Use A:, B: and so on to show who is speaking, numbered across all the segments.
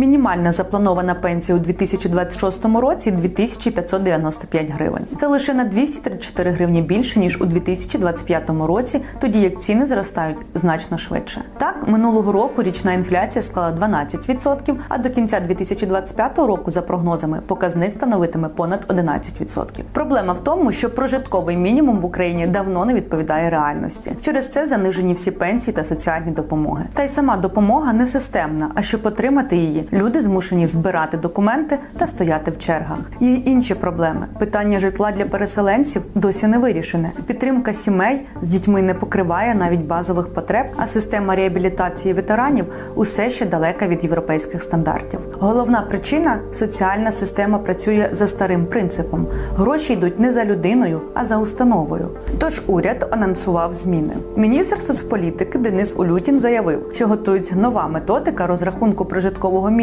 A: Мінімальна запланована пенсія у 2026 році 2595 гривень. Це лише на 234 гривні більше ніж у 2025 році, тоді як ціни зростають значно швидше. Так, минулого року річна інфляція склала 12%, а до кінця 2025 року, за прогнозами, показник становитиме понад 11%. Проблема в тому, що прожитковий мінімум в Україні давно не відповідає реальності. Через це занижені всі пенсії та соціальні допомоги. Та й сама допомога не системна. А щоб отримати її, люди змушені збирати документи та стояти в чергах. Є інші проблеми. Питання житла для переселенців досі не вирішене. Підтримка сімей з дітьми не покриває навіть базових потреб, а система реабілітації ветеранів усе ще далека від європейських стандартів. Головна причина соціальна система працює за старим принципом: гроші йдуть не за людиною, а за установою. Тож уряд анонсував зміни. Міністр соцполітики Денис Улютін заявив, що готується нова методика розрахунку прожиткового мінімуму,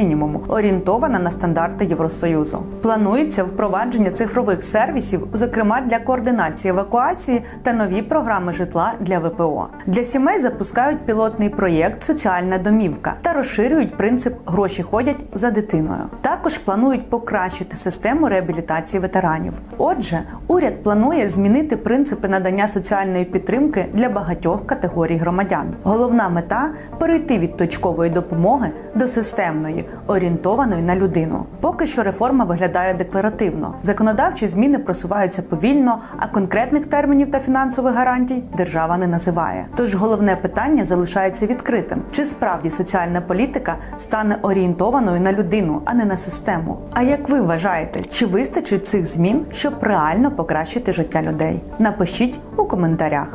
A: орієнтована на стандарти Євросоюзу. Планується впровадження цифрових сервісів, зокрема для координації евакуації та нові програми житла для ВПО. Для сімей запускають пілотний проєкт Соціальна домівка та розширюють принцип гроші ходять за дитиною. Також планують покращити систему реабілітації ветеранів. Отже, уряд планує змінити принципи надання соціальної підтримки для багатьох категорій громадян. Головна мета перейти від точкової допомоги до системної, орієнтованої на людину. Поки що реформа виглядає декларативно. Законодавчі зміни просуваються повільно, а конкретних термінів та фінансових гарантій держава не називає. Тож головне питання залишається відкритим: чи справді соціальна політика стане орієнтованою на людину, а не на систему? А як ви вважаєте, чи вистачить цих змін, щоб реально покращити життя людей? Напишіть у коментарях.